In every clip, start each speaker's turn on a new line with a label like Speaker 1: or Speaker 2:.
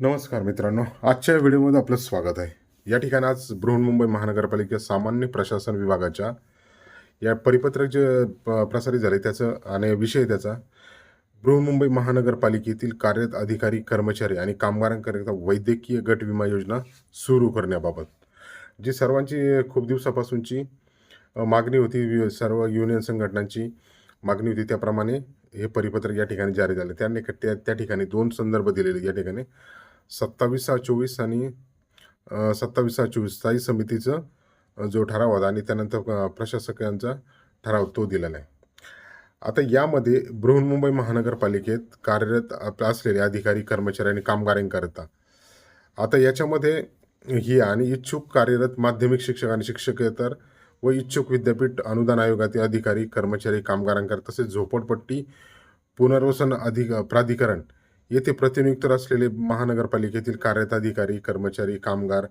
Speaker 1: नमस्कार मित्रांनो आजच्या व्हिडिओमध्ये आपलं स्वागत आहे. या ठिकाणी आज बृहन्मुंबई महानगरपालिका सामान्य प्रशासन विभागाच्या या परिपत्रक जे प- प्रसारित झाले त्याचं आणि विषय त्याचा. बृहन्मुंबई महानगरपालिकेतील कार्यरत अधिकारी कर्मचारी आणि कामगारांकरिता वैद्यकीय गट विमा योजना सुरू करण्याबाबत जी सर्वांची खूप दिवसापासूनची मागणी होती. सर्व युनियन संघटनांची मागणी होती. त्याप्रमाणे हे परिपत्रक या ठिकाणी जारी झाले. त्याने त्या त्या ठिकाणी दोन संदर्भ दिलेले या ठिकाणी सत्तावीस सहा चोवीस आणि सत्तावीस सहा चोवीस स्थायी समितीचं जो ठराव होता आणि त्यानंतर प्रशासकांचा ठराव तो दिलेला आहे. आता यामध्ये बृहन्मुंबई महानगरपालिकेत कार्यरत असलेले अधिकारी कर्मचारी आणि कामगारांकरता आता याच्यामध्ये ही आणि इच्छुक कार्यरत माध्यमिक शिक्षक आणि शिक्षकेतर व इच्छुक विद्यापीठ अनुदान आयोगातील अधिकारी कर्मचारी कामगारांकर तसेच झोपडपट्टी पुनर्वसन अधिक प्राधिकरण येथे प्रतिनियुक्त असलेले महानगरपालिकेतील कार्यरत अधिकारी कर्मचारी कामगार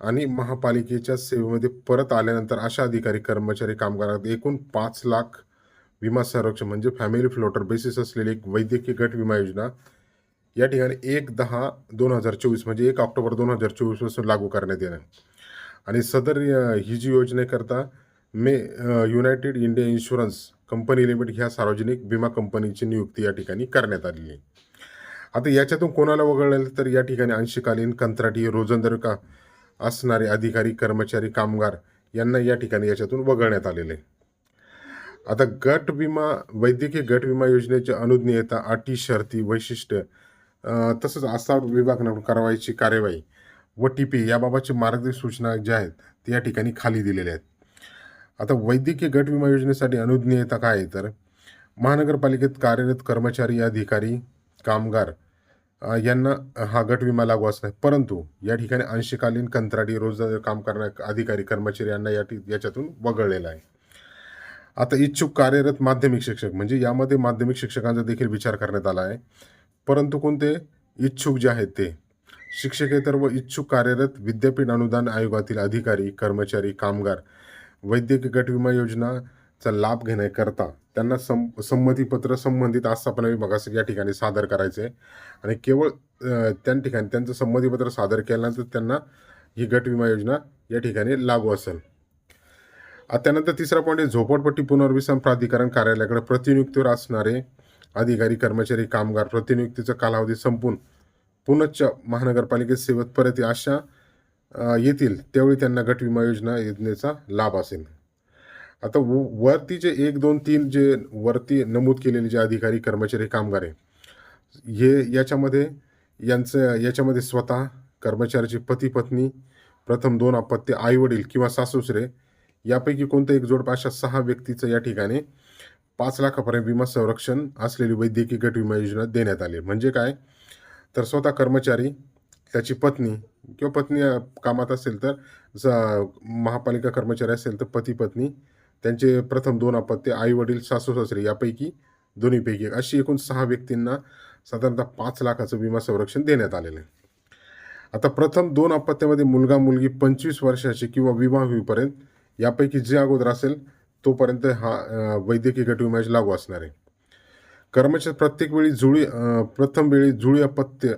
Speaker 1: आणि महापालिकेच्या सेवेमध्ये परत आल्यानंतर अशा अधिकारी कर्मचारी कामगारात एकूण पाच लाख विमा संरक्षण म्हणजे फॅमिली फ्लोटर बेसिस असलेली एक वैद्यकीय गट विमा योजना या ठिकाणी एक दहा दोन हजार चोवीस म्हणजे एक ऑक्टोबर दोन हजार चोवीसपासून लागू करण्यात येणार. आणि सदर ही जी योजनेकरता मे United India insurance company limited ह्या सार्वजनिक विमा कंपनीची नियुक्ती या ठिकाणी करण्यात आलेली आहे. आता याच्यातून कोणाला वगळलं तर या ठिकाणी अंशकालीन कंत्राटी रोजंदारी का असणारे अधिकारी कर्मचारी कामगार यांना या ठिकाणी याच्यातून वगळण्यात आलेले आहे. आता गट विमा वैद्यकीय गट विमा योजनेची अनुज्ञेयता अटी शर्ती वैशिष्ट्य तसंच आस्था विभागाकडून करावायची कार्यवाही व टी पी याबाबतची मार्गदर्शक सूचना ज्या आहेत ते या ठिकाणी खाली दिलेल्या आहेत आता वैद्यकीय गट विमा योजनेसाठी अनुज्ञेयता काय आहे तर महानगरपालिकेत कार्यरत कर्मचारी अधिकारी कामगार यांना हा गट विमा लागू असणार आहे. परंतु या ठिकाणी अंशकालीन कंत्राटी रोजगार काम करणाऱ्या अधिकारी कर्मचारी यांना या याच्यातून वगळलेला आहे. आता इच्छुक कार्यरत माध्यमिक शिक्षक म्हणजे यामध्ये माध्यमिक शिक्षकांचा देखील विचार करण्यात आला आहे. परंतु कोणते? इच्छुक जे आहेत ते. शिक्षकेतर व इच्छुक कार्यरत विद्यापीठ अनुदान आयोगातील अधिकारी कर्मचारी कामगार वैद्यकीय गट विमा चा लाभ घेण्याकरता त्यांना सं संमतीपत्र संबंधित आस्थापना विभागास या ठिकाणी सादर करायचे. आहे आणि केवळ त्या ठिकाणी त्यांचं संमतीपत्र सादर केल्यानंतर त्यांना ही गट विमा योजना या ठिकाणी लागू असेल. त्यानंतर तिसरा पॉईंट आहे झोपडपट्टी पुनर्वसन प्राधिकरण कार्यालयाकडे प्रतिनियुक्तीवर असणारे अधिकारी कर्मचारी कामगार प्रतिनियुक्तीचा कालावधी संपून पुनश्च महानगरपालिकेत सेवेत परत अशा येतील त्यावेळी त्यांना गट विमा योजना योजनेचा लाभ असेल. आता व- वरती जे एक दोन तीन जे वरती नमूद केलेले जे अधिकारी कर्मचारी कामगार आहे हे याच्यामध्ये यांचं याच्यामध्ये स्वतः कर्मचाऱ्याची पती पत्नी प्रथम दोन अपत्य आई वडील किंवा सासूसरे यापैकी कोणतं एक जोड अशा सहा व्यक्तीचं या ठिकाणी पाच लाखापर्यंत विमा संरक्षण असलेली वैद्यकीय गट विमा योजना देण्यात आली. म्हणजे काय? तर स्वतः कर्मचारी त्याची पत्नी किंवा पत्नी कामात असेल तर ज- महापालिका कर्मचारी असेल तर पती पत्नी त्यांचे प्रथम दोन अपत्य आई वडील सासू सासरे यापैकी दोन्हीपैकी एक अशी एकूण सहा व्यक्तींना साधारणतः पाच लाखाचं विमा संरक्षण देण्यात आलेलं आहे. आता प्रथम दोन अपत्यामध्ये मुलगा मुलगी पंचवीस वर्षाची किंवा विवाह होईपर्यंत यापैकी जे अगोदर असेल तोपर्यंत हा वैद्यकीय गट विम्याची लागू असणार आहे. कर्मचारी प्रत्येक वेळी जुळी प्रथम वेळी जुळी अपत्य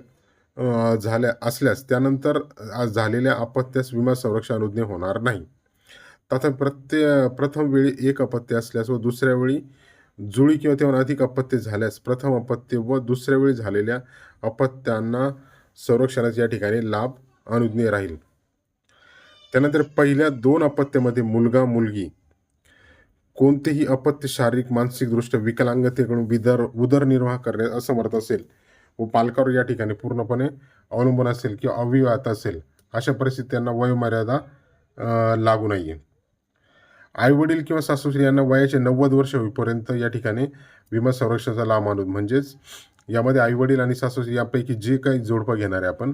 Speaker 1: झाल्या असल्यास त्यानंतर झालेल्या अपत्यास विमा संरक्षण अनुज्ञा होणार नाही. तथा प्रत्ये प्रथम वेळी एक अपत्य असल्यास व दुसऱ्या वेळी जुळी किंवा त्याहून अधिक अपत्य झाल्यास प्रथम अपत्य व दुसऱ्या वेळी झालेल्या अपत्यांना संरक्षणाचा या ठिकाणी लाभ अनुज्ञेय राहील. त्यानंतर पहिल्या दोन अपत्यामध्ये मुलगा मुलगी. कोणतेही अपत्य शारीरिक मानसिकदृष्ट्या विकलांगतेकडून विदर उदरनिर्वाह करण्यास असमर्थ असेल व पालकावर या ठिकाणी पूर्णपणे अवलंबून असेल किंवा अविवाहत असेल अशा परिस्थितीत त्यांना वयोमर्यादा लागू नाही आहे आई वडील किंवा सासूश्री यांना वयाचे नव्वद वर्ष होईपर्यंत या ठिकाणी विमा संरक्षणाचा लाभ आणून म्हणजेच यामध्ये आई वडील आणि सासूश्री यापैकी जे काही जोडपं घेणार आहे आपण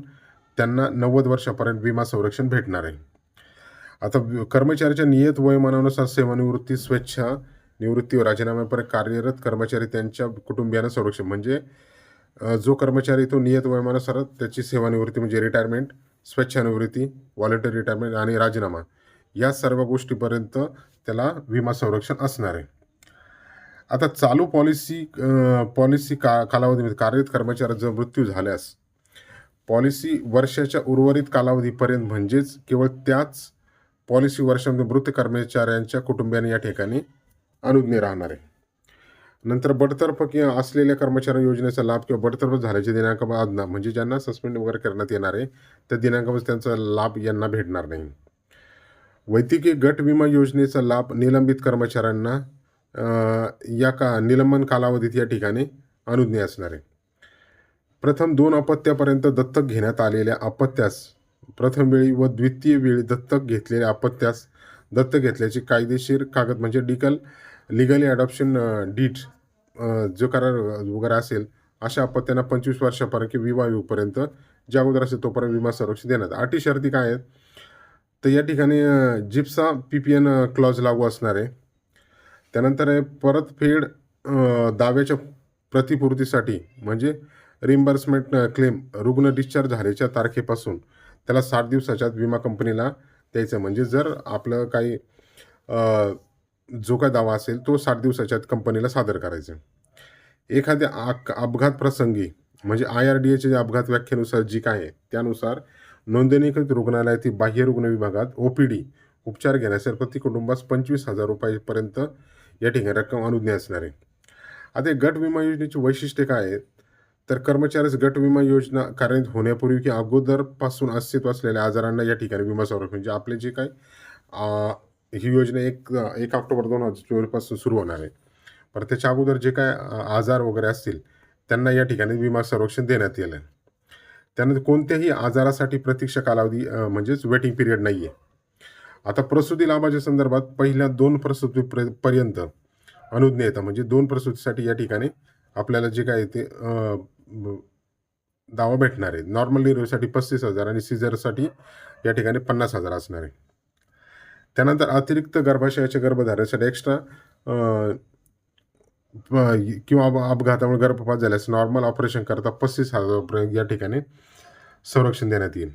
Speaker 1: त्यांना नव्वद वर्षापर्यंत विमा संरक्षण भेटणार आहे. आता कर्मचाऱ्याच्या नियत वयोमानानुसार सेवानिवृत्ती स्वेच्छा निवृत्ती व राजीनाम्यापर्यंत कार्यरत कर्मचारी त्यांच्या कुटुंबियांना संरक्षण म्हणजे जो कर्मचारी तो नियत वयमानुसार त्याची सेवानिवृत्ती म्हणजे रिटायरमेंट स्वेच्छानिवृत्ती व्हॉलेंटरी रिटायरमेंट आणि राजीनामा या सर्व गोष्टीपर्यंत त्याला विमा संरक्षण असणार आहे. आता चालू पॉलिसी पॉलिसी का कालावधीमध्ये म्हणजे कार्यरत कर्मचाऱ्याचा मृत्यू झाल्यास पॉलिसी वर्षाच्या उर्वरित कालावधीपर्यंत म्हणजेच केवळ त्याच पॉलिसी वर्षामध्ये मृत कर्मचाऱ्यांच्या कुटुंबियांनी या ठिकाणी अनुज्ञे राहणार आहे. नंतर बडतर्फ किंवा असलेल्या कर्मचारी योजनेचा लाभ किंवा बडतर्फ झाल्याच्या दिनांकापासून म्हणजे ज्यांना सस्पेंड वगैरे करण्यात येणार आहे त्या दिनांकामध्ये त्यांचा लाभ यांना भेटणार नाही. वैद्यकीय गट विमा योजनेचा लाभ निलंबित कर्मचाऱ्यांना या का निलंबन कालावधीत या ठिकाणी अनुज्ञे असणार आहे. प्रथम दोन अपत्यापर्यंत दत्तक घेण्यात आलेल्या अपत्यास प्रथम वेळी व द्वितीय वेळी दत्तक घेतलेल्या अपत्यास दत्तक घेतल्याची कायदेशीर कागद म्हणजे डिकल लिगली अडॉप्शन डीट जो करार वगैरे असेल अशा अपत्यांना पंचवीस वर्षापर्यंत विमा येऊपर्यंत ज्या अगोदर असेल तोपर्यंत विमा संरक्षण देण्यात अटी शर्ती काय आहेत? तर या ठिकाणी GIPSA P P N clause लागू असणार आहे. त्यानंतर आहे परतफेड दाव्याच्या प्रतिपूर्तीसाठी म्हणजे रिम्बर्समेंट क्लेम रुग्ण डिस्चार्ज झाल्याच्या तारखेपासून त्याला साठ दिवसाच्या विमा कंपनीला द्यायचं म्हणजे जर आपलं काही जो काय दावा असेल तो साठ दिवसाच्या कंपनीला सादर करायचा एखाद्या आक अपघात प्रसंगी म्हणजे आय आर डी एच्या अपघात व्याख्येनुसार जी काय आहे त्यानुसार नोंदणीकृत रुग्णालयातील बाह्य रुग्ण विभागात ओ पी डी उपचार घेण्यासाठी प्रति कुटुंबास पंचवीस हजार रुपयापर्यंत या ठिकाणी रक्कम अनुज्ञा असणार आहे. आता गट विमा योजनेची वैशिष्ट्ये काय आहेत? तर कर्मचाऱ्यास गट विमा योजना कार्यान्वित होण्यापूर्वी की अगोदरपासून अस्तित्व असलेल्या आजारांना या ठिकाणी विमा संरक्षण म्हणजे आपले जे काय ही योजना एक एक ऑक्टोबर दोन हजार चोवीसपासून सुरू होणार आहे. पण त्याच्या अगोदर जे काय आजार वगैरे असतील त्यांना या ठिकाणी विमा संरक्षण देण्यात येईल. त्यानंतर कोणत्याही आजारासाठी प्रतीक्षा कालावधी म्हणजेच वेटिंग पिरियड नाही आहे आता प्रसूती लाभाच्या संदर्भात पहिल्या दोन प्रसूती प्र- पर्यंत अनुज्ञा येतं. म्हणजे दोन प्रसूतीसाठी या ठिकाणी आपल्याला जे काय ते दावा भेटणार आहे. नॉर्मल डिलिव्हरीसाठी पस्तीस हजार आणि सिझरसाठी या ठिकाणी पन्नास हजार असणार आहे. त्यानंतर अतिरिक्त गर्भाशयाच्या गर्भधारणेसाठी एक्स्ट्रा किंवा अप- अपघातामुळे गर्भपात झाल्यास नॉर्मल ऑपरेशन करता पस्तीस हजारापर्यंत या ठिकाणी संरक्षण देण्यात येईल.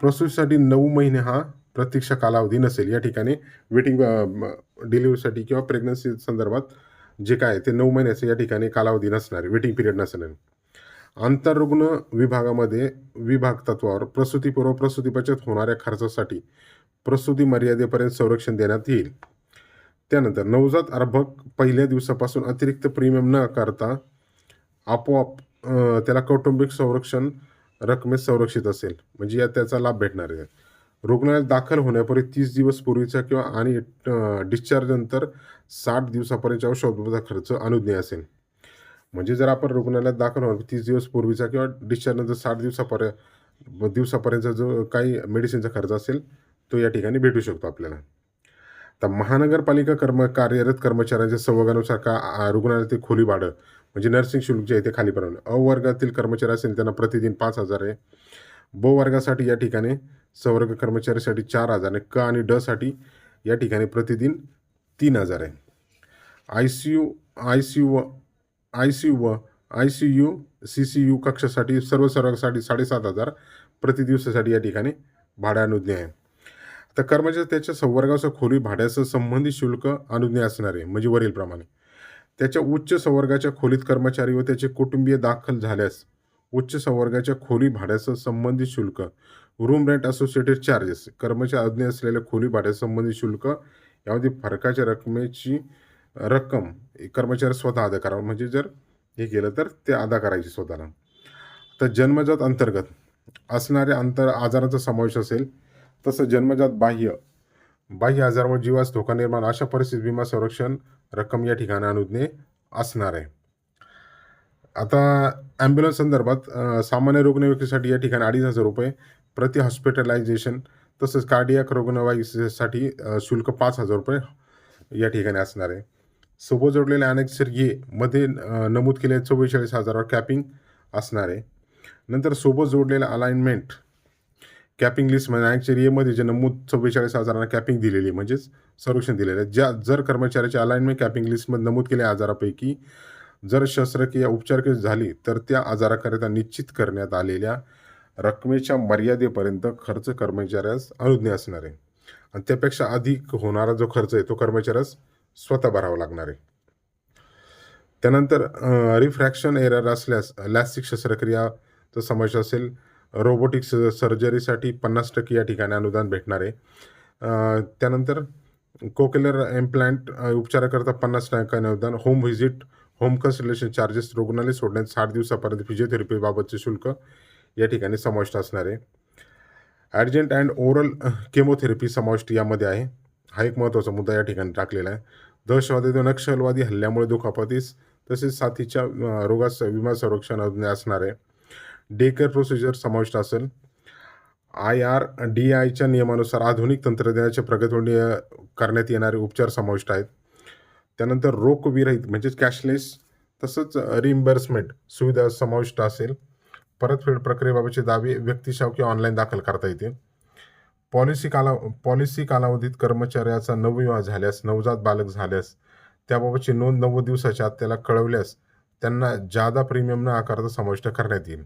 Speaker 1: प्रसूतीसाठी नऊ महिने हा प्रतीक्षा कालावधी नसेल. या ठिकाणी वेटिंग डिलिव्हरीसाठी किंवा प्रेग्नन्सी संदर्भात जे काय आहे ते नऊ महिन्याचं या ठिकाणी कालावधी नसणार वेटिंग पिरियड नसणार. आंतररुग्ण विभागामध्ये विभाग तत्वावर प्रसूतीपूर्व प्रसूती बचत होणाऱ्या खर्चासाठी प्रसूती मर्यादेपर्यंत संरक्षण देण्यात येईल. त्यानंतर नवजात अर्भक पहिल्या दिवसापासून अतिरिक्त प्रीमियम न करता आपोआप त्याला कौटुंबिक संरक्षण रकमेत संरक्षित असेल. म्हणजे या त्याचा लाभ भेटणार आहे. रुग्णालयात दाखल होण्यापूर्वी तीस दिवस पूर्वीचा किंवा आणि डिस्चार्ज नंतर साठ दिवसापर्यंतच्या औषधोपचाराचा खर्च अनुज्ञेय असेल. म्हणजे जर आपण रुग्णालयात दाखल होणार तीस दिवस पूर्वीचा किंवा डिस्चार्ज नंतर साठ दिवसापर्यंत दिवसापर्यंतचा जो काही मेडिसिनचा खर्च असेल तो या ठिकाणी भेटू शकतो आपल्याला. तर महानगरपालिका कर्म कार्यरत कर्मचाऱ्यांच्या संवर्गानुसार का रुग्णालयातील खोली भाडं? म्हणजे नर्सिंग शुल्क जे आहे ते खाली बनवलं. अ वर्गातील कर्मचारी असेल त्यांना प्रतिदिन पाच हजार आहे. ब वर्गासाठी या ठिकाणी संवर्ग कर्मचाऱ्यासाठी चार हजार आहे. क आणि ड साठी या ठिकाणी प्रतिदिन तीन हजार आहे. I C U I C U I C U व I C U C C U कक्षासाठी सर्व सर्वांसाठी साडेसात हजार प्रति दिवसासाठी या ठिकाणी भाडा अनुज्ञा आहे. तर कर्मचारी त्याच्या संवर्गाचं खोली भाड्यासह संबंधित शुल्क अनुज्ञा असणारे म्हणजे वरीलप्रमाणे. त्याच्या उच्च संवर्गाच्या खोलीत कर्मचारी व त्याचे कुटुंबीय दाखल झाल्यास उच्च संवर्गाच्या खोली भाड्यासह संबंधित शुल्क रूम रेंट असोसिएटेड चार्जेस कर्मचारी अज्ञ असलेल्या खोली भाड्यासह संबंधित शुल्क यामध्ये फरकाच्या रकमेची रक्कम कर्मचारी स्वतः अदा करावं. म्हणजे जर हे केलं तर ते अदा करायची स्वतःला. तर जन्मजात अंतर्गत असणाऱ्या अंतर आजाराचा समावेश असेल तसं जन्मजात बाह्य. बाह्य आजारामुळे जीवास धोका निर्माण अशा परिस्थितीत विमा संरक्षण रक्कम या ठिकाणी अनुज्ञे असणार आहे. आता ॲम्ब्युलन्स संदर्भात सामान्य रुग्ण व्यक्तीसाठी या ठिकाणी अडीच हजार रुपये प्रति हॉस्पिटलायझेशन तसंच कार्डियाक रुग्णवाहिकेसाठी शुल्क पाच हजार रुपये या ठिकाणी असणार आहे. सोबत जोडलेल्या अनेक ये मध्ये नमूद केलेल्या चव्वेचाळीस हजारावर कॅपिंग असणार आहे. नंतर सोबत जोडलेलं अलाइनमेंट कॅपिंग लिस्टमध्ये अनेक एमध्ये जे नमूद चव्वेचाळीस हजारांना कॅपिंग दिलेली आहे, म्हणजेच संरक्षण दिलेलं आहे. ज्या जर कर्मचाऱ्याच्या अलाइनमेंट कॅपिंग लिस्टमध्ये नमूद केलेल्या आजारापैकी जर शस्त्रक्रिया उपचार झाली तर त्या आजाराकरिता निश्चित करण्यात आलेल्या रकमेच्या मर्यादेपर्यंत खर्च कर्मचाऱ्यास अनुज्ञा असणार आहे. आणि त्यापेक्षा अधिक होणारा जो खर्च आहे तो कर्मचाऱ्यास स्वतः भरावा लागणार आहे. त्यानंतर रिफ्रॅक्शन एरर असल्यास लॅसिक शस्त्रक्रियाचा समावेश असेल रोबोटिक्स सर्जरीसाठी पन्नास टक्के या ठिकाणी अनुदान भेटणार आहे. त्यानंतर कोकेलर एम्प्लांट उपचाराकरता पन्नास टक्के अनुदान home visit home consultation charges रुग्णालय सोडण्यात साठ दिवसापर्यंत फिजिओथेरपीबाबतचे शुल्क या ठिकाणी समाविष्ट असणार आहे. ॲडजंट अँड ओरल केमोथेरपी समाविष्ट यामध्ये आहे. हा एक महत्त्वाचा मुद्दा या ठिकाणी टाकलेला आहे. दहशतवादी व नक्षलवादी हल्ल्यामुळे दुखापतीस तसेच साथीच्या रोगास विमा संरक्षण असणार आहे. डे केअर प्रोसिजर समाविष्ट असेल. आय आर डी आयच्या नियमानुसार आधुनिक तंत्रज्ञानाचे प्रगतवणीय करण्यात येणारे उपचार समाविष्ट आहेत. त्यानंतर रोखविरहित म्हणजेच कॅशलेस तसंच रिइम्बर्समेंट सुविधा समाविष्ट असेल. परतफेड प्रक्रियेबाबतचे दावे व्यक्तिशाव किंवा ऑनलाईन दाखल करता येतील. पॉलिसी काला पॉलिसी कालावधीत कर्मचाऱ्याचा नवविवाह झाल्यास नवजात बालक झाल्यास त्याबाबतची नोंद नव्वद दिवसाच्या आत त्याला कळवल्यास त्यांना जादा प्रीमियम न आकारता समाविष्ट करण्यात येईल.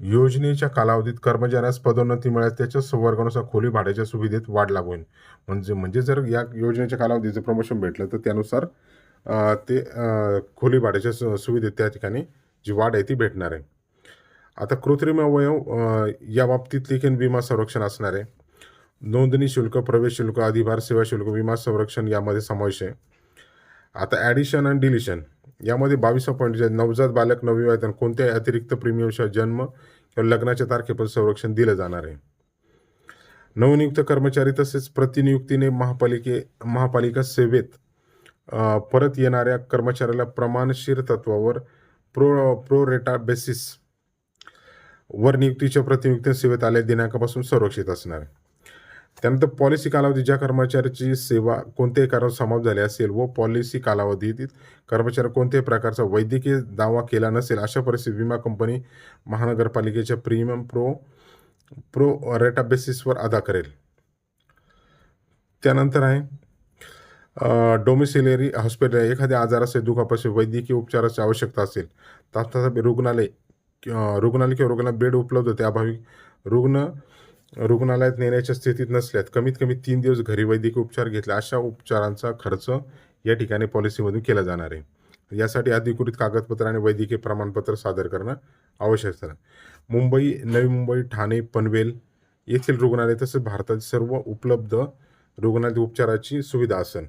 Speaker 1: योजनेच्या कालावधीत कर्मचाऱ्यास पदोन्नती मिळाल्यास त्याच्या संवर्गानुसार खोली भाड्याच्या सुविधेत वाढ लागू होईल म्हणजे म्हणजे जर या योजनेच्या कालावधीचं प्रमोशन भेटलं तर त्यानुसार ते खोली भाड्याच्या सु- सुविधेत त्या ठिकाणी जी वाढ आहे ती भेटणार आहे. आता कृत्रिम अवयव या बाबतीत देखील विमा संरक्षण असणार आहे. नोंदणी शुल्क प्रवेश शुल्क अधिभार सेवा शुल्क विमा संरक्षण यामध्ये समावेश आहे. आता ॲडिशन आणि डिलिशन यामध्ये बावीस पॉईंट जे नवजात बालक नवविवाहित कोणत्याही अतिरिक्त प्रीमियमशिवाय जन्म किंवा लग्नाच्या तारखेपर्यंत संरक्षण दिलं जाणार आहे. नवनियुक्त कर्मचारी तसेच प्रतिनियुक्तीने महापालिके महापालिका सेवेत परत येणाऱ्या कर्मचाऱ्याला प्रमाणशीर तत्वावर प्रो प्रो रेटा बेसिस वर नियुक्तीच्या प्रतिनियुक्ती सेवेत आल्या दिनांकापासून संरक्षित असणार आहे. त्यानंतर पॉलिसी कालावधी ज्या कर्मचाऱ्याची सेवा कोणत्याही कारण समाप्त झाली असेल व पॉलिसी कालावधीत कर्मचारी कोणत्याही प्रकारचा वैद्यकीय दावा केला नसेल अशा परिस्थितीत विमा कंपनी महानगरपालिकेच्या प्रीमियम प्रो प्रो रेटा बेसिसवर अदा करेल. त्यानंतर आहे डोमिसिलरी हॉस्पिटल एखाद्या आजाराचे दुखापासून वैद्यकीय उपचाराची आवश्यकता असेल तथापि रुग्णालय रुग्णालय किंवा रुग्णालयात बेड उपलब्ध त्याभावी रुग्ण रुग्णालयात नेण्याच्या स्थितीत नसल्यात. कमीत कमी तीन दिवस घरी वैद्यकीय उपचार घेतले. अशा उपचारांचा खर्च या ठिकाणी पॉलिसीमधून केला जाणार आहे. यासाठी अधिकृत कागदपत्र आणि वैद्यकीय प्रमाणपत्र सादर करणं आवश्यक असतं मुंबई नवी मुंबई ठाणे पनवेल येथील रुग्णालय तसेच भारतातील सर्व उपलब्ध रुग्णालयात उपचाराची सुविधा असेल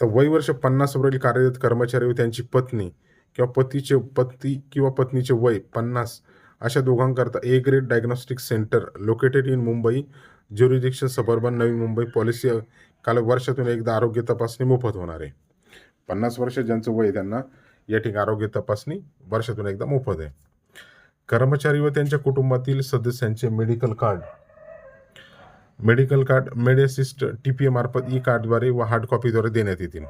Speaker 1: तर वय वर्ष पन्नासवरील कार्यरत कर्मचारी व त्यांची पत्नी किंवा पतीचे पती किंवा पत्नीचे वय पन्नास अशा दोघांकरता A grade diagnostic centre located in Mumbai jurisdiction suburban Navi Mumbai policy काल वर्षातून एकदा आरोग्य तपासणी मोफत होणार आहे. पन्नास वर्ष ज्यांचं वय त्यांना या ठिकाणी आरोग्य तपासणी वर्षातून एकदा मोफत आहे. कर्मचारी व त्यांच्या कुटुंबातील सदस्यांचे medical card medical card Mediassist T P एमार्फत E कार्डद्वारे व हार्ड कॉपीद्वारे देण्यात येतील.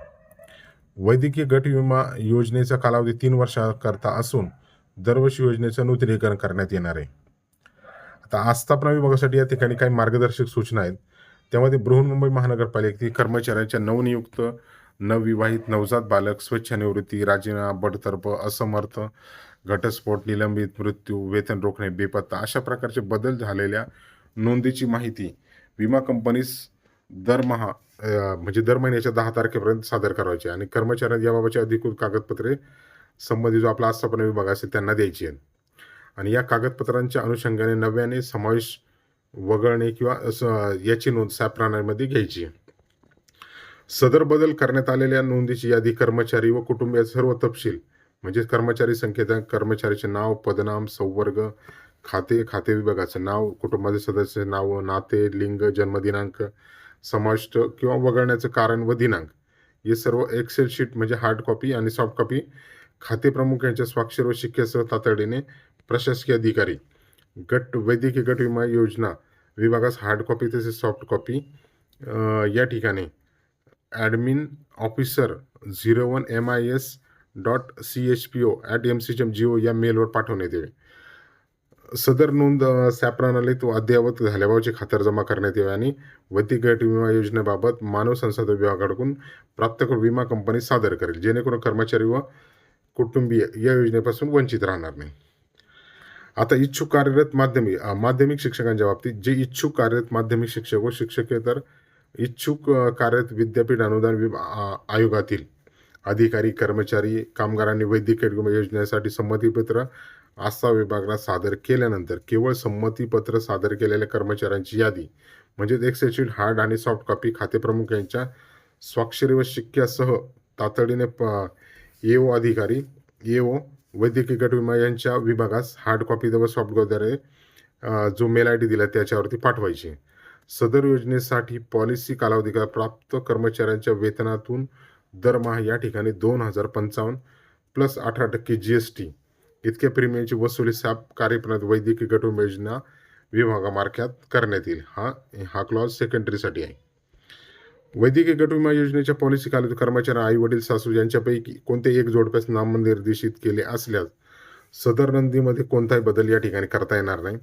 Speaker 1: वैद्यकीय गट विमा योजनेचा कालावधी तीन वर्षाकरता असून दरवर्षी योजनेचं नूतनीकरण करण्यात येणार आहे. आता आस्थापना विभागासाठी या ठिकाणी काही मार्गदर्शक सूचना आहेत. त्यामध्ये बृहन्मुंबई महानगरपालिकेतील कर्मचाऱ्यांच्या नवनियुक्त नवविवाहित नवजात बालक स्वच्छनिवृत्ती राजीनामा बडतर्फ असमर्थ घटस्फोट निलंबित मृत्यू वेतन रोखणे बेपत्ता अशा प्रकारचे बदल झालेल्या नोंदीची माहिती विमा कंपनीस दरमहा म्हणजे दर महिन्याच्या दहा तारखेपर्यंत सादर करायची आणि कर्मचाऱ्यांना याबाबतची अधिकृत कागदपत्रे संबंधित जो आपला आस्थापना विभाग असेल त्यांना द्यायची आहे. आणि या कागदपत्रांच्या अनुषंगाने नव्याने समावेश वगळणे किंवा याची नोंद सॅप प्रणालीमध्ये घ्यायची आहे. सदर बदल करण्यात आलेल्या नोंदीची यादी कर्मचारी व कुटुंबियाचे सर्व तपशील म्हणजे कर्मचारी संख्येचा कर्मचाऱ्याचे नाव पदनाम संवर्ग खाते खाते विभागाचं नाव कुटुंबाचे सदस्य नाव नाते लिंग जन्मदिनांक समाविष्ट किंवा वगळण्याचं कारण व दिनांक हे सर्व एक्सेल शीट म्हणजे हार्ड कॉपी आणि सॉफ्ट कॉपी खाते प्रमुख यांच्या स्वाक्षर व शिक्क्यासह तातडीने प्रशासकीय अधिकारी. गट वैद्यकीय गट विमा योजना विभागास हार्ड कॉपी तसेच सॉफ्ट कॉपी या ठिकाणी admin officer zero one M I S dot C H P O at M C M G O या मेलवर पाठवण्यात यावे. सदर नोंद सॅप प्रणालीत अद्ययावत झाल्याबाबतची खातरजमा करण्यात यावी आणि वैद्यकीय गट विमा योजनेबाबत मानव संसाधन विभागाकडून प्राप्त करून विमा कंपनी सादर करेल. जेणेकरून कर्मचारी व कुटुंबीय या योजनेपासून वंचित राहणार नाही. आता इच्छुक कार्यरत माध्यमिक माध्यमिक शिक्षकांच्या बाबतीत जे इच्छुक कार्यरत माध्यमिक शिक्षक व शिक्षकेतर इच्छुक कार्यरत विद्यापीठ अनुदान विभा आयोगातील अधिकारी कर्मचारी कामगारांनी वैद्यकीय योजनेसाठी संमतीपत्र आस्था विभागाला सादर केल्यानंतर केवळ संमतीपत्र सादर केलेल्या कर्मचाऱ्यांची यादी म्हणजेच एक्सेल हार्ड आणि सॉफ्ट कॉपी खातेप्रमुख यांच्या स्वाक्षरी व शिक्क्यासह तातडीने प एओ अधिकारी एओ वैद्यकीय गट विमा यांच्या विभागास हार्ड कॉपी व सॉफ्ट जो मेल आय डी दिला त्याच्यावरती पाठवायची. सदर योजनेसाठी पॉलिसी कालावधी प्राप्त कर्मचाऱ्यांच्या वेतनातून दरमहा या ठिकाणी दोन हजार पंचावन्न प्लस अठरा टक्के जी एस टी इतक्या प्रीमियमची वसुली साप कार्यप्रणाली वैद्यकीय गट विमा योजना विभागामार्फत करण्यात येईल. हा हा क्लॉज सेकंडरीसाठी आहे. वैद्यकीय गट विमा योजनेच्या पॉलिसी कालावधी कर्मचारी आई वडील सासू यांच्यापैकी कोणते एक जोडप्यास नामनिर्देशित केले असल्यास सदर नोंदीमध्ये कोणताही बदल या ठिकाणी करता येणार नाही.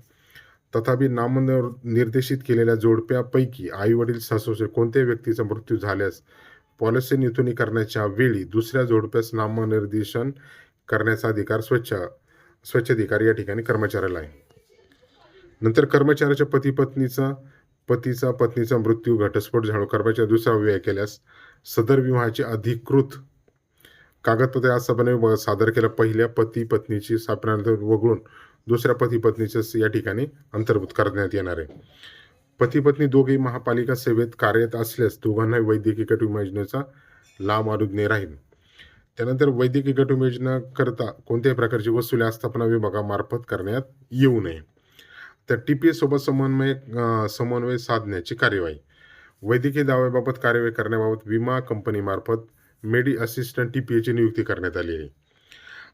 Speaker 1: तथापि नामनिर निर्देशित केलेल्या जोडप्यापैकी आई वडील सासूचे कोणत्याही व्यक्तीचा मृत्यू झाल्यास पॉलिसी नूतनीकरणाच्या वेळी दुसऱ्या जोडप्यास नामनिर्देशन करण्याचा अधिकार स्वच्छ स्वच्छ अधिकार या ठिकाणी कर्मचाऱ्याला आहे. नंतर कर्मचाऱ्याच्या पती पत्नीचा पतीचा पत्नीचा मृत्यू घटस्फोट झालो दुसरा विवाह केल्यास सदर विवाहाचे अधिकृत कागदपत्रे आज सभाने सादर केल्या. पहिल्या पती पत्नीची स्थापनानंतर वगळून दुसऱ्या पती पत्नीचे या ठिकाणी अंतर्भूत करण्यात येणार आहे. पती पत्नी दोघेही महापालिका सेवेत कार्यरत असल्यास दोघांना वैद्यकीय गट विमा योजनेचा लाभ अनुज्ञेय राहील. त्यानंतर वैद्यकीय गट विमा योजना करता कोणत्याही प्रकारची वसुली आस्थापना विभागामार्फत करण्यात येऊ नये. तर टी पी एसोबत समन्वय समन्वय साधण्याची कार्यवाही. वैद्यकीय दाव्याबाबत कार्यवाही करण्याबाबत विमा कंपनीमार्फत मेडी असिस्टंट टी पी एची नियुक्ती करण्यात आली आहे.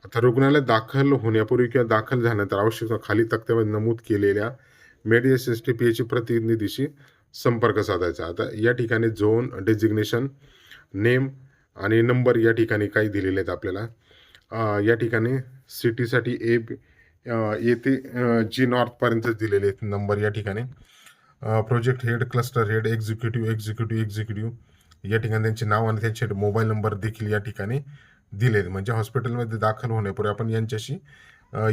Speaker 1: आता रुग्णालयात दाखल होण्यापूर्वी किंवा दाखल झाल्यानंतर आवश्यक खाली तक्त्यामध्ये नमूद केलेल्या मेडी असिस्ट टी पी एची प्रतिनिधीशी संपर्क साधायचा. आता या ठिकाणी झोन डेजिग्नेशन नेम आणि नंबर या ठिकाणी काही दिलेले आहेत आपल्याला. या ठिकाणी सिटीसाठी ए येथे जी नॉर्थपर्यंत दिलेले आहेत नंबर या ठिकाणी. Project head cluster head executive executive executive या ठिकाणी त्यांचे नाव आणि त्यांचे मोबाईल नंबर देखील या ठिकाणी दिले आहेत. म्हणजे हॉस्पिटलमध्ये दाखल होण्यापूर्वी आपण यांच्याशी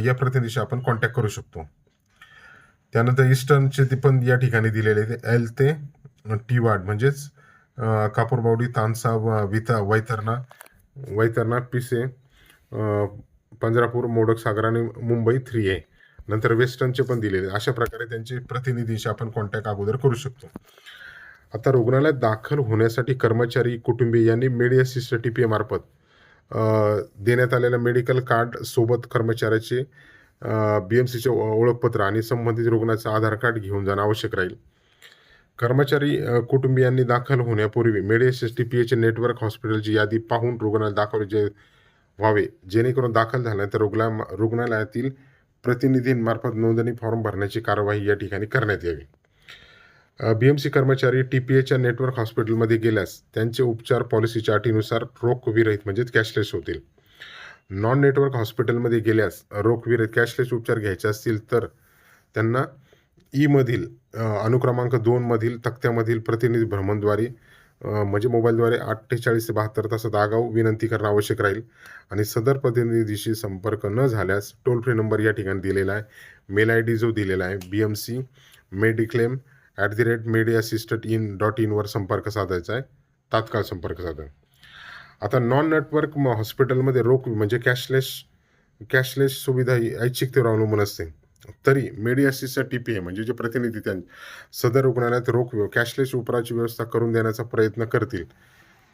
Speaker 1: या प्रतिनिधीशी आपण कॉन्टॅक्ट करू शकतो. त्यानंतर ईस्टर्नचे ते पण या ठिकाणी दिलेले आहेत. एल ते टी वार्ड म्हणजेच कापूरबावडी तानसा व विता वैतरणा वैतरणा पिसे पंजरापूर मोडक सागर आणि मुंबई थ्री ए नंतर वेस्टर्नचे पण दिलेले अशा प्रकारे त्यांचे प्रतिनिधीशी आपण कॉन्टॅक्ट अगोदर करू शकतो. आता रुग्णालयात दाखल होण्यासाठी कर्मचारी कुटुंबीय यांनी मेडी असिस्ट टी पी एमार्फत मार्फत देण्यात आलेल्या मेडिकल कार्ड सोबत कर्मचाऱ्याचे बी एम सीचे ओळखपत्र आणि संबंधित रुग्णाचं आधार कार्ड घेऊन जाणं आवश्यक राहील. कर्मचारी कुटुंबियांनी दाखल होण्यापूर्वी मेडी असिस्ट टी पी एचे नेटवर्क हॉस्पिटलची यादी पाहून रुग्णालयात दाखल जे व्हावे. जेणेकरून दाखल झाल्यानंतर रुग्णा रुग्णालयातील प्रतिनिधींमार्फत नोंदणी फॉर्म भरण्याची कारवाई या ठिकाणी करण्यात यावी. बी एम सी कर्मचारी टी पी एच्या नेटवर्क हॉस्पिटलमध्ये गेल्यास त्यांचे उपचार पॉलिसीच्या अटीनुसार रोखविरहित म्हणजे म्हणजेच कॅशलेस होतील. नॉन नेटवर्क हॉस्पिटलमध्ये गेल्यास रोखविरहित कॅशलेस उपचार घ्यायचे असतील तर त्यांना e ईमधील अनुक्रमांक दोनमधील तक्त्यामधील प्रतिनिधी भ्रमणद्वारे म्हणजे मोबाईलद्वारे अठ्ठेचाळीस ते बहात्तर तासात आगाऊ विनंती करणं आवश्यक राहील. आणि सदर प्रतिनिधीशी संपर्क न झाल्यास टोल फ्री नंबर या ठिकाणी दिलेला आहे. मेल आय डी जो दिलेला आहे B M C mediclaim at the rate medi assistant in dot इनवर संपर्क साधायचा आहे. तात्काळ संपर्क साधा. आता नॉन नेटवर्क म- हॉस्पिटलमध्ये रोख म्हणजे कॅशलेस कॅशलेस सुविधा ही ऐच्छिकतेवर अवलंबून असते. तरी मेडियासिसचा टी पी ए म्हणजे जे प्रतिनिधी त्यां सदर रुग्णालयात रोख कॅशलेस उपचाराची व्यवस्था करून देण्याचा प्रयत्न करतील.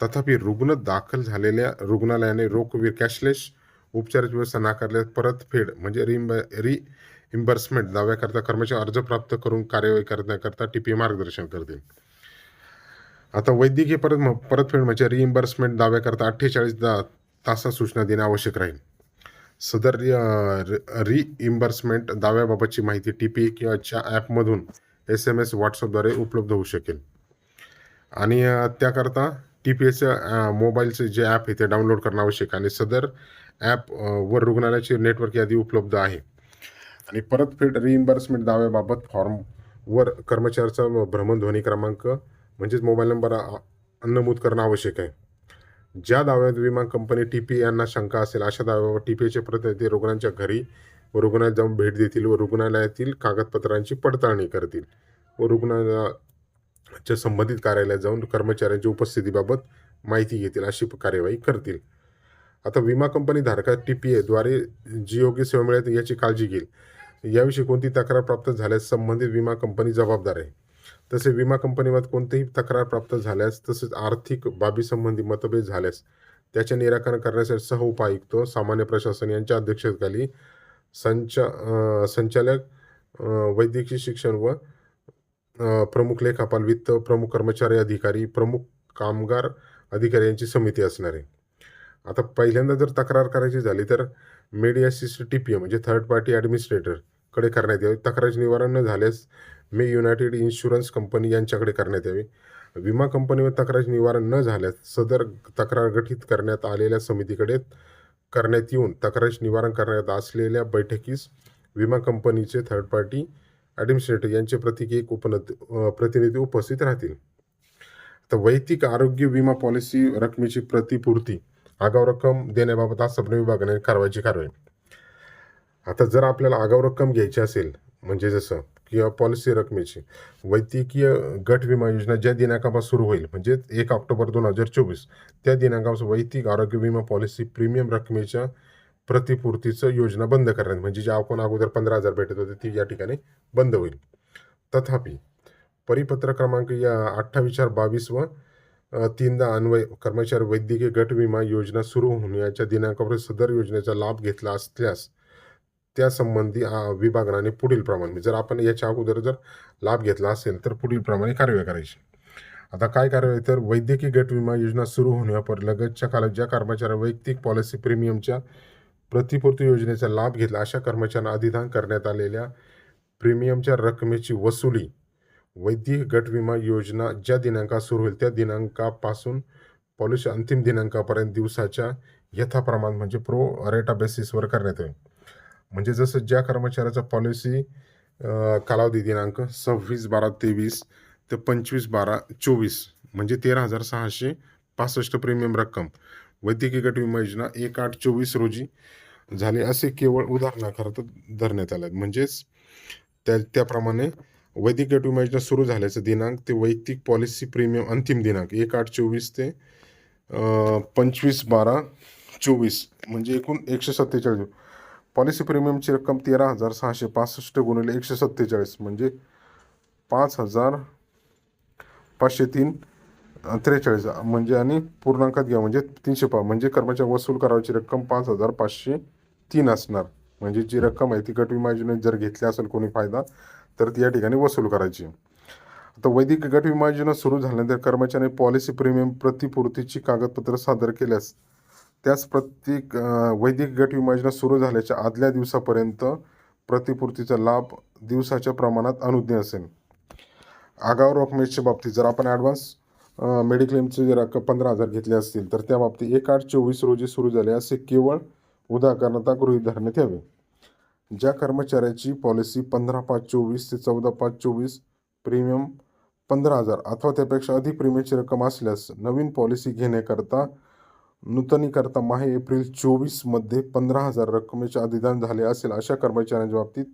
Speaker 1: तथापि रुग्ण दाखल झालेल्या रुग्णालयाने रोख कॅशलेस उपचाराची व्यवस्था नाकारल्यास परतफेड म्हणजे रिम्ब री इम्बर्समेंट दाव्याकरता कर्मचारी अर्ज प्राप्त करून कार्यवाही करण्याकरता टी पी मार्गदर्शन करतील. आता वैद्यकीय परत परतफेड म्हणजे रिइम्बर्समेंट दाव्याकरता अठ्ठेचाळीस दा तासात सूचना देणे आवश्यक राहील. सदर रिइम्बर्समेंट दाव्याबाबतची माहिती टी पी किंवाच्या ॲपमधून एस एम एस व्हॉट्सअपद्वारे उपलब्ध होऊ शकेल. आणि त्याकरता टी पी एचं मोबाईलचं जे ॲप आहे ते डाउनलोड करणं आवश्यक आहे आणि सदर ॲप वर रुग्णालयाची नेटवर्क यादी उपलब्ध आहे. आणि परतफेड रिइम्बर्समेंट दाव्याबाबत फॉर्मवर कर्मचाऱ्याचा भ्रमणध्वनी क्रमांक म्हणजेच मोबाईल नंबर नमूद करणं आवश्यक आहे. ज्या दाव्यात विमा कंपनी टी पी यांना शंका असेल अशा दाव्यावर टी पी एचे प्रतिनिधी रुग्णांच्या घरी व रुग्णालयात जाऊन भेट देतील व रुग्णालयातील कागदपत्रांची पडताळणी करतील व रुग्णालयाच्या संबंधित कार्यालयात जाऊन कर्मचाऱ्यांच्या उपस्थितीबाबत माहिती घेतील अशी कार्यवाही करतील. आता विमा कंपनी धारका टी पी एद्वारे जी योग्य सेवा मिळेल याची काळजी घेईल. याविषयी कोणती तक्रार प्राप्त झाल्यास संबंधित विमा कंपनी जबाबदार आहे? तसे विमा कंपनीमध्ये कोणतीही तक्रार प्राप्त झाल्यास तसेच आर्थिक बाबीसंबंधी मतभेद झाल्यास त्याचे निराकरण करण्यासाठी सह उपायुक्त सामान्य प्रशासन यांच्या अध्यक्षतेखाली संचा संचालक वैद्यकीय शिक्षण व प्रमुख लेखापाल वित्त प्रमुख कर्मचारी अधिकारी प्रमुख कामगार अधिकारी यांची समिती असणार आहे. आता पहिल्यांदा जर तक्रार करायची झाली तर media C T P A म्हणजे थर्ड पार्टी ॲडमिनिस्ट्रेटरकडे करण्यात यावी. तक्रारीचे निवारण न झाल्यास मे युनायटेड इन्शुरन्स कंपनी यांच्याकडे करण्यात यावे. विमा कंपनीवर तक्रार निवारण न झाल्यास सदर तक्रार गठीत करण्यात आलेल्या समितीकडे करण्यात येऊन तक्रारीचे निवारण करण्यात असलेल्या बैठकीस विमा कंपनीचे थर्ड पार्टी ॲडमिनिस्ट्रेटर यांचे प्रतीक एक उपनद प्रतिनिधी उपस्थित राहतील. तर वैयक्तिक आरोग्य विमा पॉलिसी रकमेची प्रतिपूर्ती आगाऊ रक्कम देण्याबाबत आज सबन विभागाने कारवाईची कारवाई. आता जर आपल्याला आगाऊ रक्कम घ्यायची असेल म्हणजे जसं किंवा पॉलिसी रकमेची. वैद्यकीय गट विमा योजना ज्या दिनांकापासून सुरू होईल म्हणजे एक ऑक्टोबर दोन हजार चोवीस त्या दिनांकापासून वैयक्तिक आरोग्य विमा पॉलिसी प्रीमियम रकमेच्या प्रतिपूर्तीचं योजना बंद करण्यात म्हणजे जे आपण अगोदर पंधरा हजार भेटत होते ती या ठिकाणी बंद होईल. तथापि परिपत्र क्रमांक या अठ्ठावीस चार बावीस व तीनदा अन्वय कर्मचारी वैद्यकीय गट विमा योजना सुरू होण्याच्या दिनांकावर सदर योजनेचा लाभ घेतला असल्यास त्यासंबंधी विभागनाने विभागाने पुढील प्रमाणे म्हणजे जर आपण याच्या अगोदर जर लाभ घेतला असेल तर पुढील प्रमाणे कार्यवाही करायची. आता काय कार्यवाही तर वैद्यकीय गट विमा योजना सुरू होण्यापर लगतच्या काळात ज्या कर्मचाऱ्या वैयक्तिक पॉलिसी प्रीमियमच्या प्रतिपूर्ती योजनेचा लाभ घेतला अशा कर्मचाऱ्यांना अधिदान करण्यात आलेल्या प्रीमियमच्या रकमेची वसुली वैद्यकीय गट विमा योजना ज्या दिनांकात सुरू होईल त्या दिनांकापासून पॉलिसी अंतिम दिनांकापर्यंत दिवसाच्या यथाप्रमाण म्हणजे प्रो रेटा बेसिसवर करण्यात येईल. म्हणजे जसं ज्या कर्मचाऱ्याचा पॉलिसी कालावधी दिनांक सव्वीस बारा तेवीस ते पंचवीस बारा चोवीस म्हणजे तेरा हजार सहाशे पासष्ट प्रीमियम रक्कम. वैद्यकीय गट विमा योजना एक आठ चोवीस रोजी झाले असे केवळ उदाहरणाकरता धरण्यात आले म्हणजेच त्या त्याप्रमाणे वैद्यकीय गट विमा योजना सुरू झाल्याचा दिनांक ते वैयक्तिक पॉलिसी प्रीमियम अंतिम दिनांक एक आठ चोवीस ते पंचवीस बारा चोवीस म्हणजे एकूण एकशे सत्तेचाळीस. पॉलिसी प्रीमियमची रक्कम तेरा हजार सहाशे पासष्ट गुणिले एकशे सत्तेचाळीस म्हणजे पाच हजार पाचशे तीन त्रेचाळीस. म्हणजे आणि पूर्णांकात घ्या म्हणजे तीनशे पा म्हणजे कर्मचारी वसूल करावयाची रक्कम पाच हजार पाचशे तीन असणार. म्हणजे जी रक्कम आहे ती गट विमा योजनेत जर घेतली असेल कोणी फायदा तर ती या ठिकाणी वसूल करायची. आता वैदिक गट विमा योजना सुरू झाल्यानंतर कर्मचाऱ्याने पॉलिसी प्रीमियम प्रतिपूर्तीची कागदपत्र सादर केल्यास त्याच प्रत्येक वैदिक गट विमा योजना सुरू झाल्याच्या आदल्या दिवसापर्यंत प्रतिपूर्तीचा लाभ दिवसाच्या प्रमाणात अनुज्ञ असेल. आगाऊ रकमेच्या बाबतीत जर आपण ॲडव्हान्स मेडिक्लेमचे जर रक्कम पंधरा हजार घेतले असतील तर त्या बाबतीत एक आठ चोवीस रोजी सुरू झाले असे केवळ उदाहरणार्थ गृहीत धरण्यात यावे ज्या कर्मचाऱ्याची पॉलिसी पंधरा पाच चोवीस ते चौदा पाच चोवीस प्रीमियम पंधरा हजार अथवा त्यापेक्षा अधिक प्रीमियमची रक्कम असल्यास नवीन पॉलिसी घेण्याकरता नूतनीकरता माहे एप्रिल चोवीसमध्ये पंधरा हजार रकमेचे अधिदान झाले असेल अशा कर्मचाऱ्यांच्या बाबतीत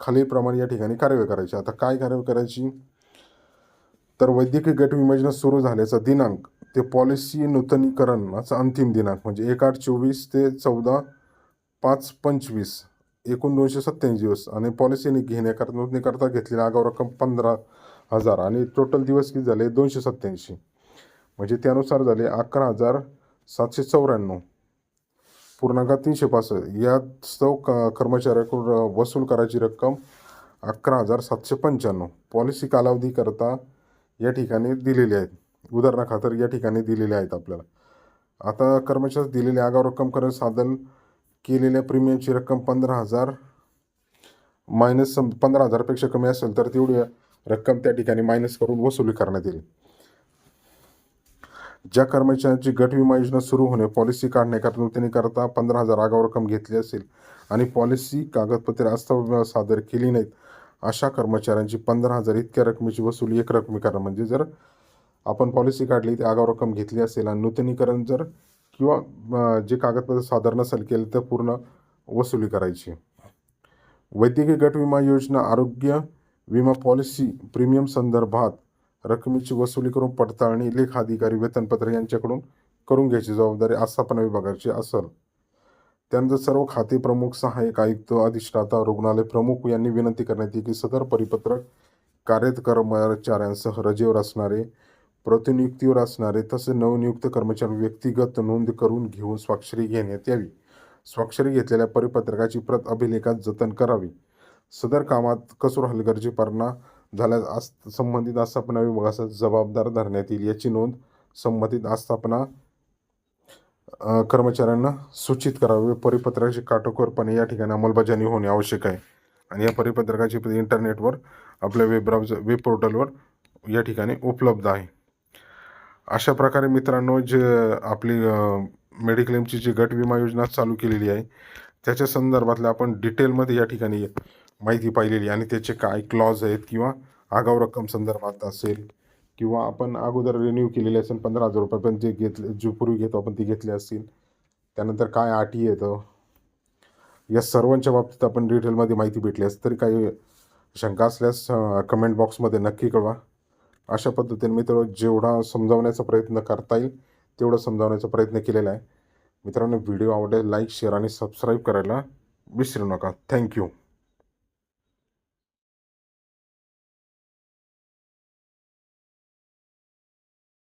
Speaker 1: खालीलप्रमाणे या ठिकाणी कारवाई करायची. आता काय कारवाई करायची? तर वैद्यकीय गट विमा योजना सुरू झाल्याचा दिनांक ते पॉलिसी नूतनीकरणाचा अंतिम दिनांक म्हणजे एक आठ चोवीस ते चौदा पाच पंचवीस एकूण दोनशे सत्त्याऐंशी दिवस. आणि पॉलिसीने घेण्याकरता नोंदणीकरता घेतलेली आगाऊ रक्कम पंधरा हजार. आणि टोटल दिवस किती झाले? दोनशे सत्त्याऐंशी. म्हणजे त्यानुसार झाले अकरा हजार सातशे चौऱ्याण्णव. पूर्णांक तीनशे पासष्ट. या स्तव क कर्मचाऱ्याकडून वसूल करायची रक्कम अकरा हजार सातशे पंच्याण्णव. पॉलिसी कालावधीकरता या ठिकाणी दिलेली आहेत. उदाहरणाखातर या ठिकाणी दिलेले आहेत आपल्याला. आता कर्मचाऱ्यास दिलेली आगाऊ रक्कम करत सादर केलेल्या प्रीमियमची रक्कम पंधरा हजार मायनस पंधरा हजारपेक्षा कमी असेल तर तेवढी रक्कम त्या ठिकाणी मायनस करून वसुली करण्यात येईल. ज्या कर्मचाऱ्यांची गट विमा योजना सुरू होणे पॉलिसी काढण्याकरता नूतनीकरता पंधरा हजार आगाऊ रक्कम घेतली असेल आणि पॉलिसी कागदपत्रे वास्तव सादर केली नाहीत अशा कर्मचाऱ्यांची पंधरा हजार इतक्या रकमेची वसूल एक रकमी करा म्हणजे जर आपण पॉलिसी काढली ती आगाऊ रक्कम घेतली असेल आणि नूतनीकरण जर किंवा जे कागदपत्र सादर नसेल केलं तर पूर्ण वसुली करायची. वैद्यकीय गट विमा योजना आरोग्य विमा पॉलिसी प्रीमियम संदर्भात रकमेची वसुली करून पडताळणी लेखा अधिकारी वेतनपत्र यांच्याकडून करून घ्यायची जबाबदारी आस्थापना विभागाची असेल. त्यानंतर सर्व खाते प्रमुख सहाय्यक आयुक्त अधिष्ठाता रुग्णालय प्रमुख यांनी विनंती करण्यात येईल की सदर परिपत्रक कार्यरत कर्मचाऱ्यांसह रजेवर असणारे प्रतिनियुक्तीवर असणारे तसेच नवनियुक्त कर्मचारी व्यक्तिगत नोंद करून घेऊन स्वाक्षरी घेण्यात यावी. स्वाक्षरी घेतलेल्या परिपत्रकाची प्रत अभिलेखात जतन करावी. सदर कामात कसूर हलगर्जीपणा झाल्यास आस संबंधित आस्थापना विभागाचा जबाबदार धरण्यात येईल. याची नोंद संबंधित आस्थापना कर्मचाऱ्यांना सूचित करावे. परिपत्रकाची काटोकोरपणे या ठिकाणी अंमलबजावणी होणे आवश्यक आहे. आणि या परिपत्रकाची इंटरनेटवर आपल्या वेब ब्राउझर वेब पोर्टलवर या ठिकाणी उपलब्ध आहे. अशा प्रकारे मित्रांनो जे आपली मेडिक्लेमची जी गट विमा योजना चालू केलेली आहे त्याच्या संदर्भातल्या आपण डिटेलमध्ये या ठिकाणी माहिती पाहिलेली आणि त्याचे काय क्लॉज आहेत किंवा आगाऊ रक्कम संदर्भात असेल किंवा आपण अगोदर रिन्यू केलेले असेल पंधरा हजार रुपयापर्यंत जे घेतले जे पूर्वी घेतो आपण ती घेतली असतील. त्यानंतर काय आटी येतं? या सर्वांच्या बाबतीत आपण डिटेलमध्ये माहिती भेटली असते. तरी काही शंका असल्यास कमेंट बॉक्समध्ये नक्की कळवा. अशा पद्धतीने मित्र जेवढा समजावण्याचा प्रयत्न करता येईल तेवढं समजावण्याचा प्रयत्न केलेला आहे. मित्रांनो व्हिडिओ आवडल्यास लाईक शेअर आणि सबस्क्राईब करायला विसरू नका. थँक्यू